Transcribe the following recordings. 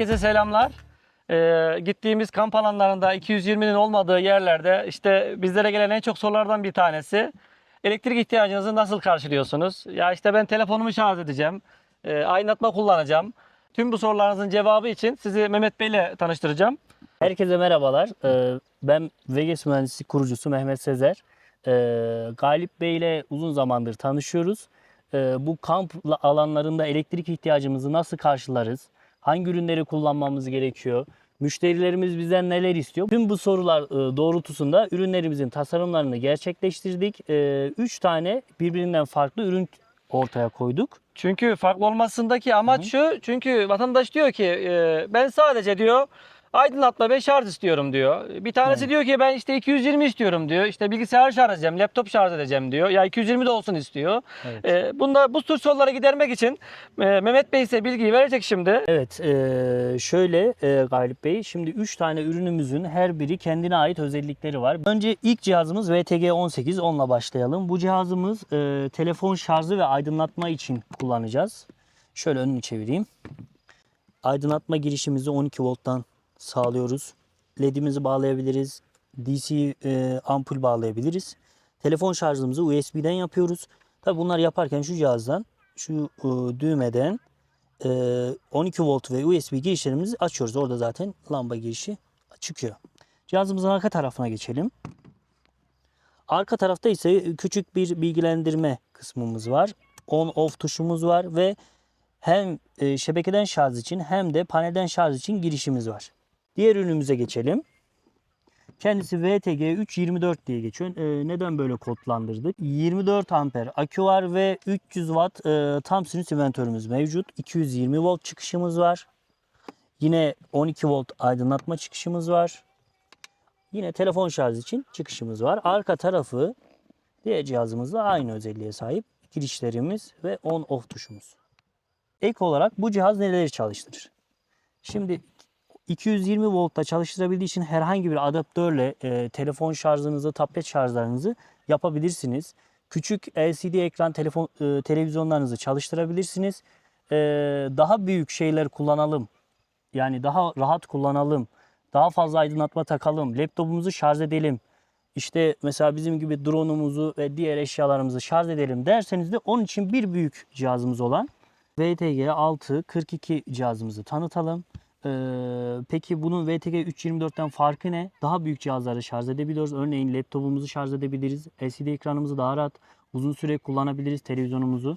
Herkese selamlar. Ee, gittiğimiz kamp alanlarında 220'nin olmadığı yerlerde işte bizlere gelen en çok sorulardan bir tanesi elektrik ihtiyacınızı nasıl karşılıyorsunuz? Ya işte ben telefonumu şarj edeceğim, e, aydınlatma kullanacağım. Tüm bu sorularınızın cevabı için sizi Mehmet Bey ile tanıştıracağım. Herkese merhabalar. Ee, Ben Vegas Mühendislik kurucusu Mehmet Sezer. Ee, Galip Bey ile uzun zamandır tanışıyoruz. Ee, Bu kamp alanlarında elektrik ihtiyacımızı nasıl karşılarız? Hangi ürünleri kullanmamız gerekiyor? Müşterilerimiz bizden neler istiyor? Tüm bu sorular e, doğrultusunda ürünlerimizin tasarımlarını gerçekleştirdik. 3 tane birbirinden farklı ürün ortaya koyduk. Çünkü farklı olmasındaki amaç şu. Çünkü vatandaş diyor ki e, ben sadece diyor aydınlatma ve şarj istiyorum diyor. Bir tanesi diyor ki ben işte 220 istiyorum diyor. İşte bilgisayar şarj edeceğim, laptop şarj edeceğim diyor. Ya 220 de olsun istiyor. Evet. E, bunda bu tür soruları gidermek için e, Mehmet Bey size bilgiyi verecek şimdi. Evet, eee, şöyle eee, Galip Bey, şimdi 3 tane ürünümüzün her biri kendine ait özellikleri var. Önce ilk cihazımız VTG18, onunla başlayalım. Bu cihazımız eee, telefon şarjı ve aydınlatma için kullanacağız. Şöyle önünü çevireyim. Aydınlatma girişimizi 12 volttan sağlıyoruz. LED'imizi bağlayabiliriz. DC eee, ampul bağlayabiliriz. Telefon şarjımızı USB'den yapıyoruz. Tabi bunları yaparken şu cihazdan, şu eee, düğmeden ee, 12 volt ve USB girişlerimizi açıyoruz. Orada zaten lamba girişi çıkıyor. Cihazımızın arka tarafına geçelim. Arka tarafta ise küçük bir bilgilendirme kısmımız var. On off tuşumuz var ve hem e, şebekeden şarj için hem de panelden şarj için girişimiz var. Diğer ürünümüze geçelim. Kendisi VTG 324 diye geçiyor. Ee, neden böyle kodlandırdık? 24 amper akü var ve 300 watt e, tam sinüs inventörümüz mevcut. 220 volt çıkışımız var. Yine 12 volt aydınlatma çıkışımız var. Yine telefon şarj için çıkışımız var. Arka tarafı diğer cihazımızla aynı özelliğe sahip. Girişlerimiz ve on off tuşumuz. Ek olarak bu cihaz neleri çalıştırır? Şimdi 220 voltta çalıştırabildiği için herhangi bir adaptörle e, telefon şarjınızı, tablet şarjlarınızı yapabilirsiniz. Küçük LCD ekran telefon e, televizyonlarınızı çalıştırabilirsiniz. E, daha büyük şeyler kullanalım. Yani daha rahat kullanalım. Daha fazla aydınlatma takalım. Laptopumuzu şarj edelim. İşte mesela bizim gibi drone'umuzu ve diğer eşyalarımızı şarj edelim derseniz de onun için bir büyük cihazımız olan VTG 642 cihazımızı tanıtalım. Ee, peki bunun VTG 324'ten farkı ne? Daha büyük cihazları şarj edebiliyoruz. Örneğin laptopumuzu şarj edebiliriz. LCD ekranımızı daha rahat uzun süre kullanabiliriz televizyonumuzu.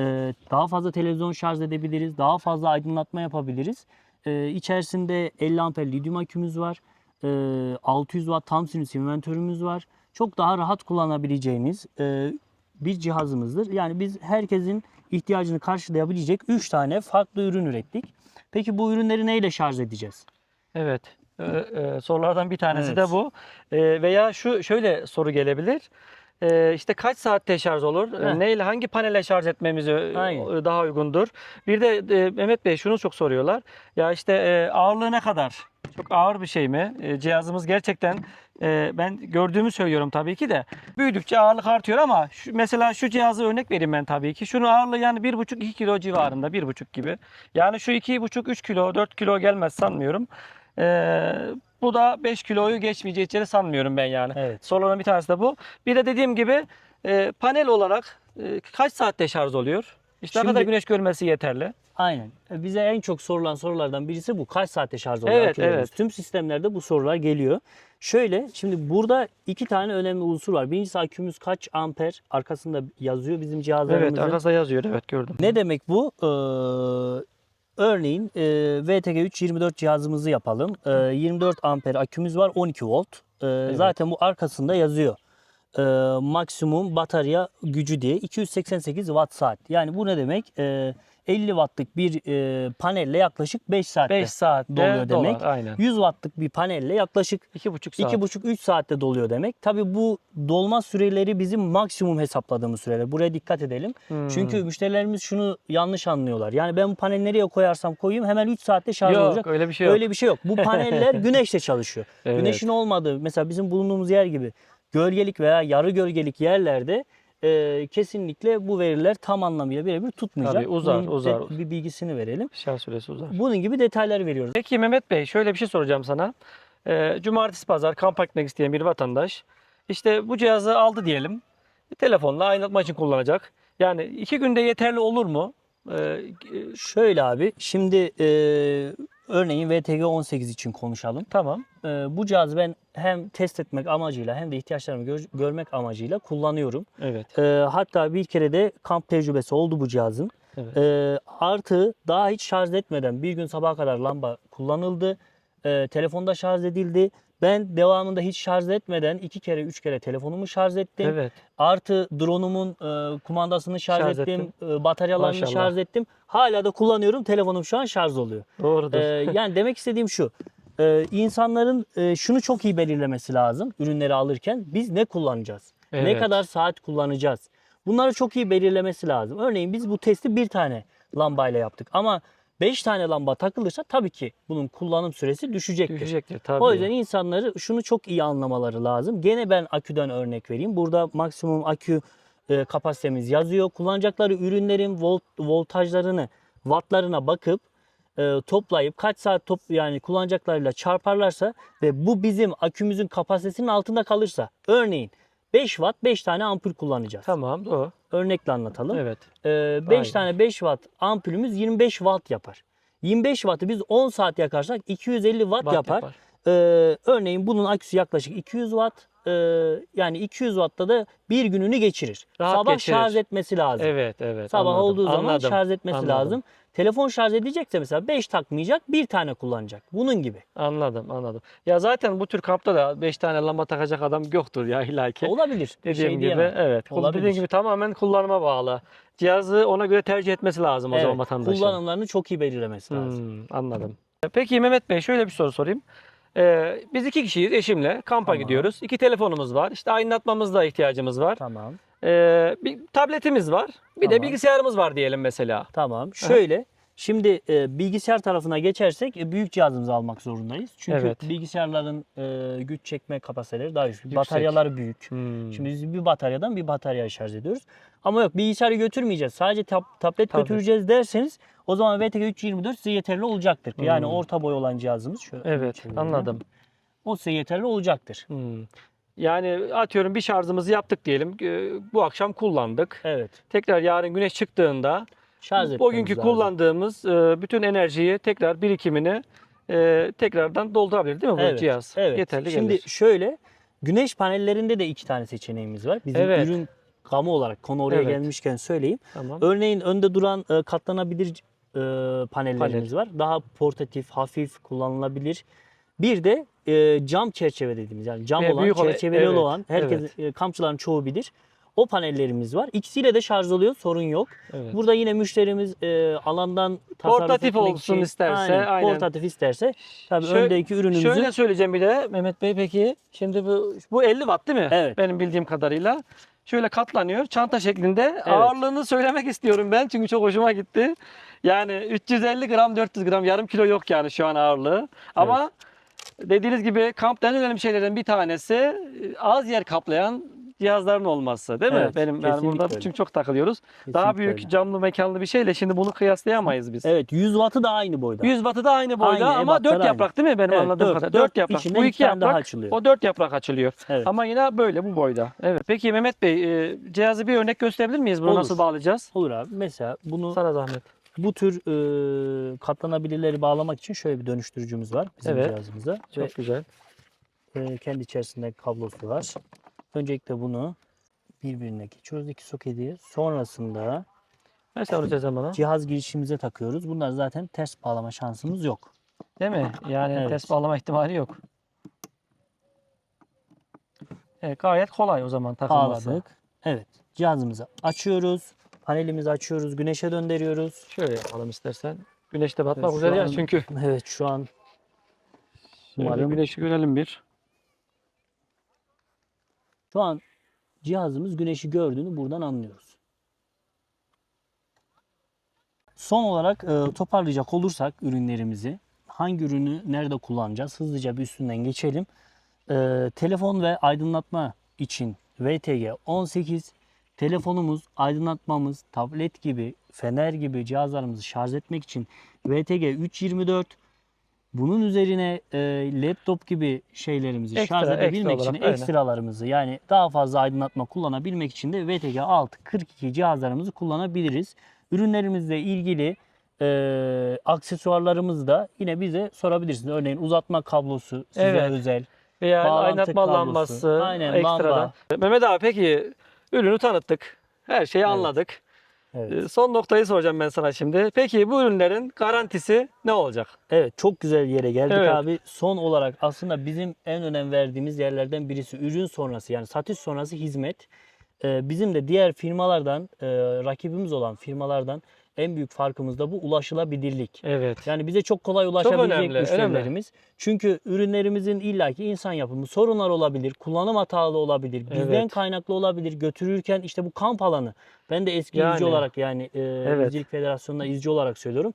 Ee, daha fazla televizyon şarj edebiliriz. Daha fazla aydınlatma yapabiliriz. Ee, içerisinde 50 amper lityum akümüz var. Ee, 600 watt tam sinüs inventörümüz var. Çok daha rahat kullanabileceğiniz e, bir cihazımızdır. Yani biz herkesin ihtiyacını karşılayabilecek 3 tane farklı ürün ürettik. Peki bu ürünleri neyle şarj edeceğiz? Evet. Ee, e, sorulardan bir tanesi Evet. de bu. Ee, veya şu şöyle soru gelebilir. Ee, işte kaç saatte şarj olur? Ee, Heh. Neyle hangi panele şarj etmemiz e, Aynen. daha uygundur? Bir de e, Mehmet Bey şunu çok soruyorlar. Ya işte e, ağırlığı ne kadar? Çok ağır bir şey mi? E, cihazımız gerçekten e, ben gördüğümü söylüyorum tabii ki de. Büyüdükçe ağırlık artıyor ama şu, mesela şu cihazı örnek vereyim ben tabii ki. Şunun ağırlığı yani 1,5-2 kilo civarında. 1,5 gibi. Yani şu 2,5-3 kilo 4 kilo gelmez sanmıyorum. Ee, bu da 5 kiloyu geçmeyeceği için sanmıyorum ben yani. Evet. Soruların bir tanesi de bu. Bir de dediğim gibi e, panel olarak e, kaç saatte şarj oluyor? İşte ne Şimdi- kadar güneş görmesi yeterli. Aynen. E, Bize en çok sorulan sorulardan birisi bu. Kaç saatte şarj oluyor? Evet, evet. Tüm sistemlerde bu sorular geliyor. Şöyle şimdi burada iki tane önemli unsur var. Birincisi akümüz kaç amper arkasında yazıyor bizim cihazlarımızın. Evet arkasında yazıyor evet gördüm. Ne demek bu? Ee, örneğin e, VTG 324 cihazımızı yapalım. Ee, 24 amper akümüz var 12 volt. Ee, Zaten bu arkasında yazıyor. Ee, maksimum batarya gücü diye 288 watt saat. Yani bu ne demek? Ee, 50 wattlık bir e, panelle yaklaşık 5 saatte 5 saatte doluyor demek. dolar aynen. 100 wattlık bir panelle yaklaşık 2,5 saat. 2,5-3 saatte doluyor demek. Tabii bu dolma süreleri bizim maksimum hesapladığımız süreler. Buraya dikkat edelim. Hmm. Çünkü müşterilerimiz şunu yanlış anlıyorlar. Yani ben bu paneli nereye koyarsam koyayım hemen 3 saatte şarj Yok olacak. öyle bir şey yok. Öyle bir şey yok. Bu paneller güneşle çalışıyor. Evet. Güneşin olmadığı mesela bizim bulunduğumuz yer gibi gölgelik veya yarı gölgelik yerlerde e, kesinlikle bu veriler tam anlamıyla birebir tutmayacak. Tabii, uzar, Bunun uzar. bir bilgisini verelim. Şarj süresi uzar. Bunun gibi detaylar veriyoruz. Peki Mehmet Bey şöyle bir şey soracağım sana. Ee, cumartesi pazar kamp etmek isteyen bir vatandaş işte bu cihazı aldı diyelim. Telefonla aydınlatma için kullanacak. Yani iki günde yeterli olur mu? Ee, Şöyle abi şimdi e, örneğin VTG 18 için konuşalım. tamam. E, bu cihazı ben hem test etmek amacıyla hem de ihtiyaçlarımı gör- görmek amacıyla kullanıyorum. Evet. E, hatta bir kere de kamp tecrübesi oldu bu cihazın. Evet. E, artı daha hiç şarj etmeden bir gün sabaha kadar lamba kullanıldı. E, telefonda şarj edildi. Ben devamında hiç şarj etmeden iki kere üç kere telefonumu şarj ettim. Evet. Artı drone'umun e, kumandasını şarj, Şarj ettim. e, bataryalarını Maşallah. şarj ettim. Hala da kullanıyorum. Telefonum şu an şarj oluyor. Doğrudur. Ee, yani demek istediğim şu. Ee, insanların e, şunu çok iyi belirlemesi lazım ürünleri alırken. Biz ne kullanacağız? Ne Evet. kadar saat kullanacağız? Bunları çok iyi belirlemesi lazım. Örneğin biz bu testi bir tane lambayla yaptık. Ama 5 tane lamba takılırsa tabii ki bunun kullanım süresi düşecektir. Düşecektir tabii. O yüzden insanları şunu çok iyi anlamaları lazım. Gene ben aküden örnek vereyim. Burada maksimum akü e, kapasitemiz yazıyor. Kullanacakları ürünlerin volt, voltajlarını, wattlarına bakıp e, toplayıp kaç saat top yani kullanacaklarıyla çarparlarsa ve bu bizim akümüzün kapasitesinin altında kalırsa örneğin 5 watt 5 tane ampul kullanacağız. Tamam doğru. Örnekle anlatalım. Evet. 5 Aynen. tane 5 watt ampulümüz 25 watt yapar. 25 wattı biz 10 saat yakarsak 250 watt, Watt yapar. Ee, örneğin bunun aküsü yaklaşık 200 watt. Ee, yani 200 wattta da bir gününü geçirir. Rahat Sabah geçirir. şarj etmesi lazım. Evet evet. Sabah anladım, olduğu zaman anladım, şarj etmesi anladım, lazım. Telefon şarj edecekse mesela 5 takmayacak, bir tane kullanacak. Bunun gibi. Anladım anladım. Ya zaten bu tür kampta da 5 tane lamba takacak adam yoktur ya illaki. Olabilir. Dediğim şey gibi diyemem. evet. Olabilir. Dediğim gibi tamamen kullanıma bağlı. Cihazı ona göre tercih etmesi lazım o zaman Evet, vatandaşın. kullanımlarını çok iyi belirlemesi lazım. Hmm, anladım. Peki Mehmet Bey şöyle bir soru sorayım. Ee, biz iki kişiyiz eşimle kampa Tamam. gidiyoruz. İki telefonumuz var. İşte aydınlatmamızda ihtiyacımız var. Tamam. Ee, bir tabletimiz var. Bir de Tamam. bilgisayarımız var diyelim mesela. Tamam. Şöyle Şimdi e, bilgisayar tarafına geçersek e, büyük cihazımızı almak zorundayız. Çünkü Evet. bilgisayarların e, güç çekme kapasiteleri daha yüksek. Yüksek. Bataryaları büyük. Hmm. Şimdi biz bir bataryadan bir bataryaya şarj ediyoruz. Ama yok bilgisayarı götürmeyeceğiz. Sadece tab- tablet Tabii. götüreceğiz derseniz o zaman VTG 324 size yeterli olacaktır. Yani Hmm. orta boy olan cihazımız. Şöyle Evet anladım. O size yeterli olacaktır. Hmm. Yani atıyorum bir şarjımızı yaptık diyelim. Bu akşam kullandık. Evet. Tekrar yarın güneş çıktığında Şarj etmemiz bugünkü lazım. kullandığımız e, bütün enerjiyi tekrar birikimini e, tekrardan doldurabilir değil mi bu Evet, cihaz? Evet. Yeterli Şimdi gelir. şöyle güneş panellerinde de iki tane seçeneğimiz var. Bizim Evet. ürün gamı olarak konu oraya Evet. gelmişken söyleyeyim. Tamam. Örneğin önde duran e, katlanabilir e, panellerimiz var. Daha portatif, hafif kullanılabilir. Bir de e, cam çerçeve dediğimiz yani cam Ve olan, büyük olan- çerçeveli evet, olan herkes e, kampçıların çoğu bilir. O panellerimiz var. İkisiyle de şarj oluyor, sorun yok. Evet. Burada yine müşterimiz e, alandan Portatif olsun için- isterse, aynen. Portatif isterse tabii Şöyle- öndeki ürünümüzü Şöyle söyleyeceğim bir de Mehmet Bey peki şimdi bu bu 50 watt değil mi? Evet. Benim bildiğim kadarıyla. Şöyle katlanıyor çanta şeklinde. Ağırlığını söylemek istiyorum ben çünkü çok hoşuma gitti. Yani 350 gram 400 gram yarım kilo yok yani şu an ağırlığı. Ama dediğiniz gibi kampta en önemli şeylerden bir tanesi e, az yer kaplayan cihazların olması değil mi? Evet, Benim yani kesinlikle burada öyle. çünkü çok takılıyoruz. Daha Kesinlikle büyük öyle. camlı mekanlı bir şeyle şimdi bunu kıyaslayamayız biz. Evet 100 wattı da aynı boyda. 100 wattı da aynı boyda Aynı, ama ebatları 4 aynı. yaprak değil mi benim Evet, anladığım dört, kadarıyla? dört, 4 yaprak. Bu iki iki tane daha yaprak. açılıyor. O 4 yaprak açılıyor. Evet. Ama yine böyle bu boyda. Evet. Peki Mehmet Bey e, cihazı bir örnek gösterebilir miyiz? Bunu Olur. nasıl bağlayacağız? Olur abi. Mesela bunu Sana zahmet. bu tür e, katlanabilirleri bağlamak için şöyle bir dönüştürücümüz var bizim Evet. cihazımızda. Çok Ve güzel. e, kendi içerisinde kablosu var. Öncelikle bunu birbirine geçiyoruz iki soketi. Sonrasında Mesela bana. cihaz girişimize takıyoruz. Bunlar zaten ters bağlama şansımız yok. Değil mi? Yani Evet. ters bağlama ihtimali yok. Evet, gayet kolay o zaman takılması. Bağladık. Evet. Cihazımızı açıyoruz. Panelimizi açıyoruz. Güneşe döndürüyoruz. Şöyle yapalım istersen. Güneşte batmak Evet, şu üzere ya an- çünkü. Evet şu an Şöyle Umarım- güneşi görelim bir. Şu an cihazımız güneşi gördüğünü buradan anlıyoruz. Son olarak e, toparlayacak olursak ürünlerimizi hangi ürünü nerede kullanacağız hızlıca bir üstünden geçelim. E, telefon ve aydınlatma için VTG 18, telefonumuz, aydınlatmamız, tablet gibi, fener gibi cihazlarımızı şarj etmek için VTG 324 bunun üzerine e, laptop gibi şeylerimizi Ekstra, şarj edebilmek ekstra için olarak, aynen. ekstralarımızı yani daha fazla aydınlatma kullanabilmek için de VTG 6 42 cihazlarımızı kullanabiliriz. Ürünlerimizle ilgili e, aksesuarlarımızı da yine bize sorabilirsiniz. Örneğin uzatma kablosu size Evet. özel. Veya Bağlantı aydınlatma kablosu, lambası aynen, ekstradan. lamba. Mehmet abi peki ürünü tanıttık. Her şeyi Evet. anladık. Evet. Ee, Son noktayı soracağım ben sana şimdi. Peki bu ürünlerin garantisi ne olacak? Evet çok güzel yere geldik Evet. abi. Son olarak aslında bizim en önem verdiğimiz yerlerden birisi ürün sonrası yani satış sonrası hizmet. Ee, bizim de diğer firmalardan e, rakibimiz olan firmalardan en büyük farkımız da bu ulaşılabilirlik. Evet. Yani bize çok kolay ulaşabilecek önemli, önemli. müşterilerimiz. Çünkü ürünlerimizin illaki insan yapımı sorunlar olabilir, kullanım hatalı olabilir, bizden Evet. kaynaklı olabilir. Götürürken işte bu kamp alanı. Ben de eski Yani. izci olarak yani e, Evet. İzcilik Federasyonu'nda izci olarak söylüyorum.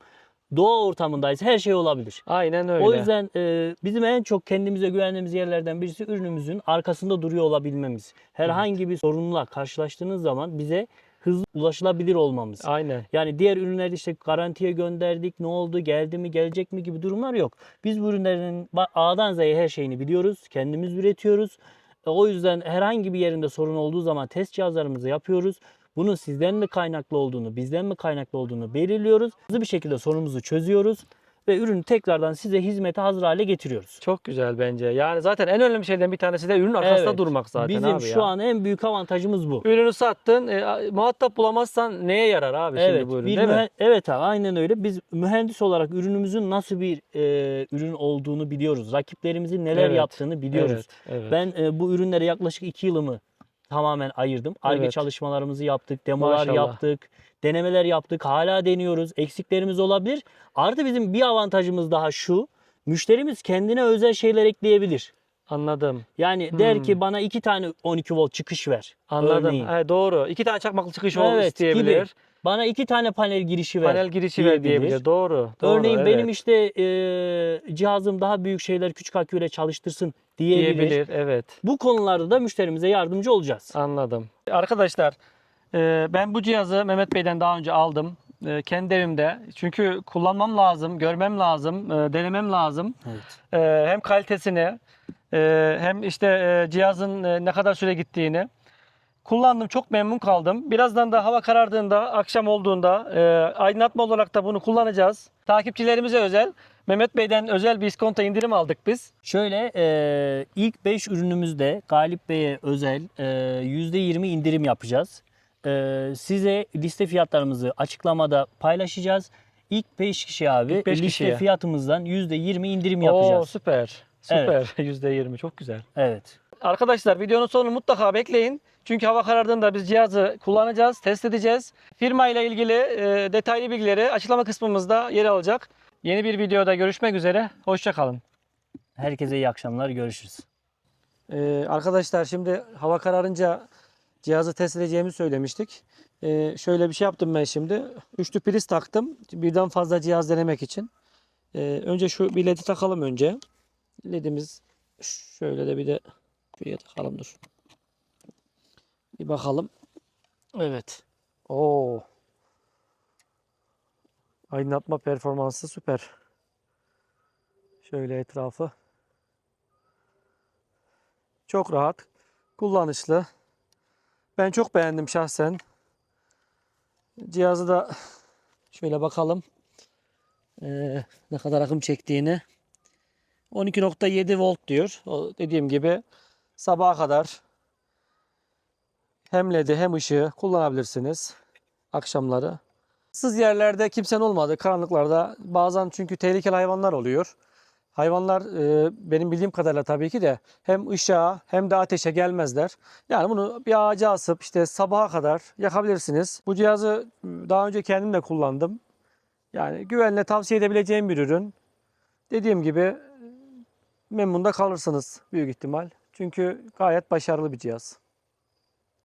Doğa ortamındaysa her şey olabilir. Aynen öyle. O yüzden e, bizim en çok kendimize güvendiğimiz yerlerden birisi ürünümüzün arkasında duruyor olabilmemiz. Herhangi bir sorunla karşılaştığınız zaman bize hızlı ulaşılabilir olmamız. Aynen. Yani diğer ürünleri işte garantiye gönderdik, ne oldu, geldi mi, gelecek mi gibi durumlar yok. Biz bu ürünlerin A'dan Z'ye her şeyini biliyoruz, kendimiz üretiyoruz. E, O yüzden herhangi bir yerinde sorun olduğu zaman test cihazlarımızı yapıyoruz. Bunun sizden mi kaynaklı olduğunu, bizden mi kaynaklı olduğunu belirliyoruz. Hızlı bir şekilde sorunumuzu çözüyoruz ve ürünü tekrardan size hizmete hazır hale getiriyoruz. Çok güzel bence. Yani zaten en önemli şeyden bir tanesi de ürünün arkasında Evet. durmak zaten Bizim abi şu ya. an en büyük avantajımız bu. Ürünü sattın, e, muhatap bulamazsan neye yarar abi Evet, şimdi bu ürün bir değil mi? evet abi aynen öyle. Biz mühendis olarak ürünümüzün nasıl bir e, ürün olduğunu biliyoruz. Rakiplerimizin neler Evet, yaptığını biliyoruz. Evet, evet. Ben e, bu ürünlere yaklaşık 2 yılımı tamamen ayırdım. Arge Evet. çalışmalarımızı yaptık, demolar Maşallah. yaptık, denemeler yaptık. Hala deniyoruz. Eksiklerimiz olabilir. Artı bizim bir avantajımız daha şu. Müşterimiz kendine özel şeyler ekleyebilir. Anladım. Yani der Hmm. ki bana iki tane 12 volt çıkış ver. Anladım. Örneğin. He, doğru. İki tane çakmaklı çıkış Evet, isteyebilir. gibi. Bana iki tane panel girişi ver. Panel girişi ver diyebilir. diyebilir. Doğru. doğru Örneğin evet. benim işte e, cihazım daha büyük şeyler küçük aküyle çalıştırsın diyebilir. diyebilir. Evet. Bu konularda da müşterimize yardımcı olacağız. Anladım. Arkadaşlar ben bu cihazı Mehmet Bey'den daha önce aldım. E, Kendi evimde. Çünkü kullanmam lazım, görmem lazım, e, denemem lazım. Evet. E, Hem kalitesini e, hem işte e, cihazın ne kadar süre gittiğini. Kullandım, çok memnun kaldım. Birazdan da hava karardığında, akşam olduğunda aydınlatma olarak da bunu kullanacağız. Takipçilerimize özel, Mehmet Bey'den özel bir iskonto indirim aldık biz. Şöyle e, ilk 5 ürünümüzde Galip Bey'e özel e, %20 indirim yapacağız. E, size liste fiyatlarımızı açıklamada paylaşacağız. İlk 5 kişi abi İlk beş liste kişiye. fiyatımızdan %20 indirim Oo, yapacağız. süper. Süper. %20 çok güzel. Evet. Arkadaşlar videonun sonunu mutlaka bekleyin. Çünkü hava karardığında biz cihazı kullanacağız, test edeceğiz. Firma ile ilgili e, detaylı bilgileri açıklama kısmımızda yer alacak. Yeni bir videoda görüşmek üzere. Hoşçakalın. Herkese iyi akşamlar. Görüşürüz. Ee, arkadaşlar şimdi hava kararınca cihazı test edeceğimizi söylemiştik. Ee, şöyle bir şey yaptım ben şimdi. Üçlü priz taktım. Birden fazla cihaz denemek için. Ee, önce şu bir ledi takalım önce. Ledimiz şöyle de bir de şuraya takalım dur. Bir bakalım. Evet. Oo. Aydınlatma performansı süper. Şöyle etrafı. Çok rahat, kullanışlı. Ben çok beğendim şahsen. Cihazı da şöyle bakalım. Ee, ne kadar akım çektiğini. 12.7 volt diyor. O dediğim gibi sabaha kadar hem ledi hem ışığı kullanabilirsiniz akşamları. Sız yerlerde kimsenin olmadı karanlıklarda bazen çünkü tehlikeli hayvanlar oluyor. Hayvanlar e, benim bildiğim kadarıyla tabii ki de hem ışığa hem de ateşe gelmezler. Yani bunu bir ağaca asıp işte sabaha kadar yakabilirsiniz. Bu cihazı daha önce kendim de kullandım. Yani güvenle tavsiye edebileceğim bir ürün. Dediğim gibi memnun da kalırsınız büyük ihtimal. Çünkü gayet başarılı bir cihaz.